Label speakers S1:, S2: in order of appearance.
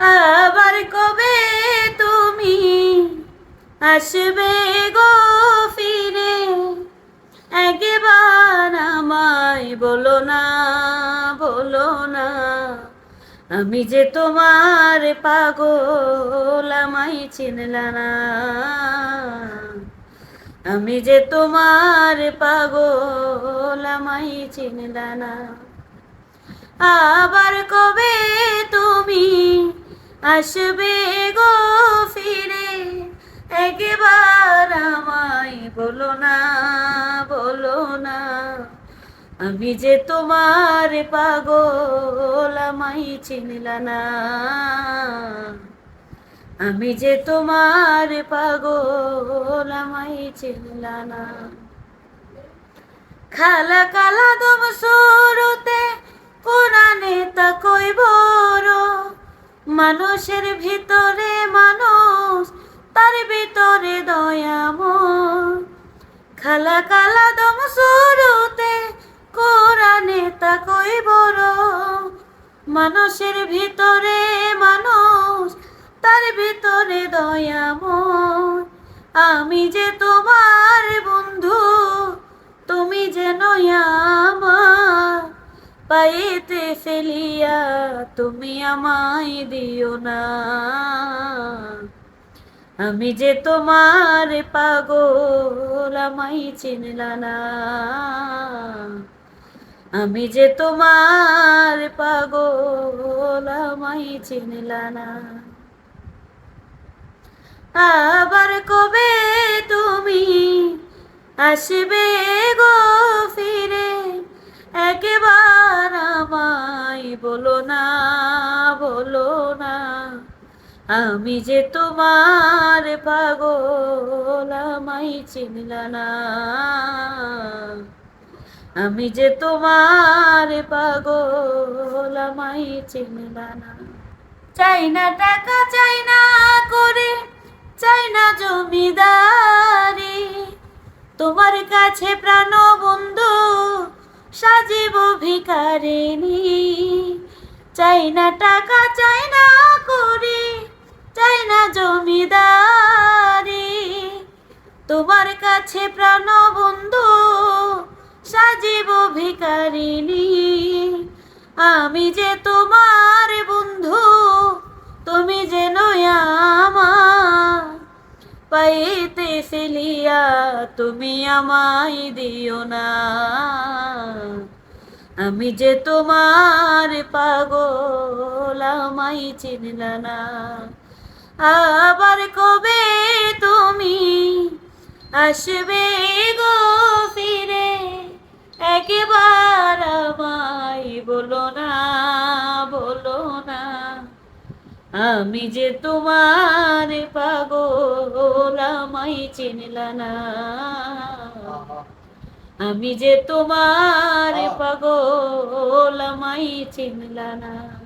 S1: আবার কবে তুমি আসবে গো ফিরে? একবার আমায় বলো না বলো না। আমি যে তোমার পাগল, আমায় চিনলা না। আমি যে তোমার পাগল, আমায় চিনলা না। আবার কবে তুমি আসবে গো ফিরে, একবার আমায় বলো না বলো না। আমি যে তোমার পাগল, আমায় চিনলা না। আমি যে তোমার পাগল, আমায় চিনলা না। খালা কালা দম সুরতে, কোরআনে তা কই বড় মানুষের ভিতরে মানুষ, তার ভিতরে দয়াম খালা কালা দম সুরতে কোরআনে তা কই বড় মানুষের ভিতরে মানুষ, তার ভিতরে দয়াম আমি যে তোমার বন্ধু, তুমি যেন আমার পায়েতে ফেলিয়া তুমি আমায় দিও না। আমি যে তোমার পাগল, আমায় চিনলা না। আমি যে তোমার পাগল, আমায় চিনলা না। আবার কবে তুমি আসবে বলো না বলো না, আমি যে তোমার পাগল, আমায় চিনলা না। আমি যে তোমার পাগল, আমায় চিনলা না। চাই না টাকা, চাই না করে, চাই না জমিদারি। তোমার কাছে প্রাণ বন্ধু সাজিব ভিকারিনী চাই না টাকা চাই না করি চাই না জমিদারি। তোমার কাছে প্রাণ বন্ধু, সাজিব ভিকারিনী আমি যে তোমার বন্ধু, তুমি যে আমার। পাইতে ফেলিয়া তুমি আমায় দিও না। আমি যে তোমার পাগল, আমায় চিনলা না। আবার কবে তুমি আসবে গো ফিরে? একবার আমায় বলো না বলো না। আমি যে তোমার পাগল, আমায় চিনলা না। আমি যে তোমার পাগল আমায় চিনলা না।